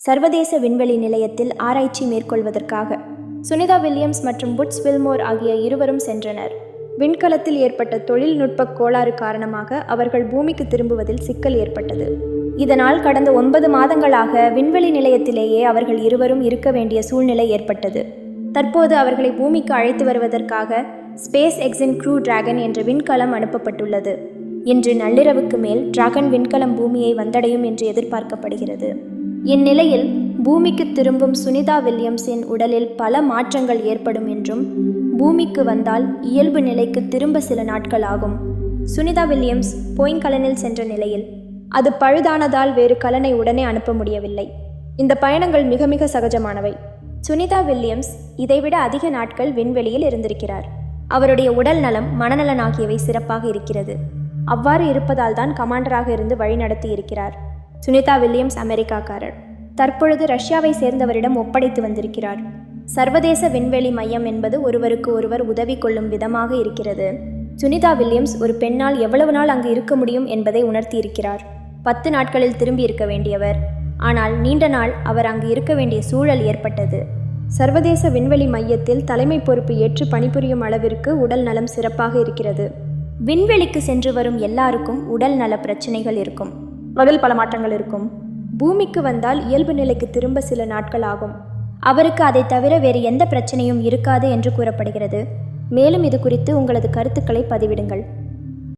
சர்வதேச விண்வெளி நிலையத்தில் ஆராய்ச்சி மேற்கொள்வதற்காக சுனிதா வில்லியம்ஸ் மற்றும் புட்ஸ் வில்மோர் ஆகிய இருவரும் சென்றனர். விண்கலத்தில் ஏற்பட்ட தொழில்நுட்ப கோளாறு காரணமாக அவர்கள் பூமிக்கு திரும்புவதில் சிக்கல் ஏற்பட்டது. இதனால் கடந்த ஒன்பது மாதங்களாக விண்வெளி நிலையத்திலேயே அவர்கள் இருவரும் இருக்க வேண்டிய சூழ்நிலை ஏற்பட்டது. தற்போது அவர்களை பூமிக்கு அழைத்து வருவதற்காக ஸ்பேஸ் எக்ஸின் க்ரூ டிராகன் என்ற விண்கலம் அனுப்பப்பட்டுள்ளது. இன்று நள்ளிரவுக்கு மேல் டிராகன் விண்கலம் பூமியை வந்தடையும் என்று எதிர்பார்க்கப்படுகிறது. இந்நிலையில் பூமிக்கு திரும்பும் சுனிதா வில்லியம்ஸின் உடலில் பல மாற்றங்கள் ஏற்படும் என்றும் பூமிக்கு வந்தால் இயல்பு நிலைக்கு திரும்ப சில நாட்கள் ஆகும். சுனிதா வில்லியம்ஸ் போயிங் கலனில் சென்ற நிலையில் அது பழுதானதால் வேறு கலனை உடனே அனுப்ப முடியவில்லை. இந்த பயணங்கள் மிக மிக சகஜமானவை. சுனிதா வில்லியம்ஸ் இதைவிட அதிக நாட்கள் விண்வெளியில் இருந்திருக்கிறார். அவருடைய உடல் நலம் மனநலன் ஆகியவை சிறப்பாக இருக்கிறது. அவ்வாறு இருப்பதால் தான் கமாண்டராக இருந்து வழிநடத்தி இருக்கிறார். சுனிதா வில்லியம்ஸ் அமெரிக்காக்காரர். தற்பொழுது ரஷ்யாவை சேர்ந்தவரிடம் ஒப்படைத்து வந்திருக்கிறார். சர்வதேச விண்வெளி மையம் என்பது ஒருவருக்கு ஒருவர் உதவி கொள்ளும் விதமாக இருக்கிறது. சுனிதா வில்லியம்ஸ் ஒரு பெண்ணால் எவ்வளவு நாள் அங்கு இருக்க முடியும் என்பதை உணர்த்தியிருக்கிறார். பத்து நாட்களில் திரும்பி இருக்க வேண்டியவர். ஆனால் நீண்ட நாள் அவர் அங்கு இருக்க வேண்டிய சூழல் ஏற்பட்டது. சர்வதேச விண்வெளி மையத்தில் தலைமை பொறுப்பு ஏற்று பணிபுரியும் அளவிற்கு உடல் நலம் சிறப்பாக இருக்கிறது. விண்வெளிக்கு சென்று வரும் எல்லாருக்கும் உடல் நல பிரச்சனைகள் இருக்கும். அதில் பல மாற்றங்கள் இருக்கும். பூமிக்கு வந்தால் இயல்பு நிலைக்கு திரும்ப சில நாட்கள் ஆகும். அவருக்கு அதை தவிர வேறு எந்த பிரச்சனையும் இருக்காது என்று கூறப்படுகிறது. மேலும் இது குறித்து உங்களது கருத்துக்களை பதிவிடுங்கள்.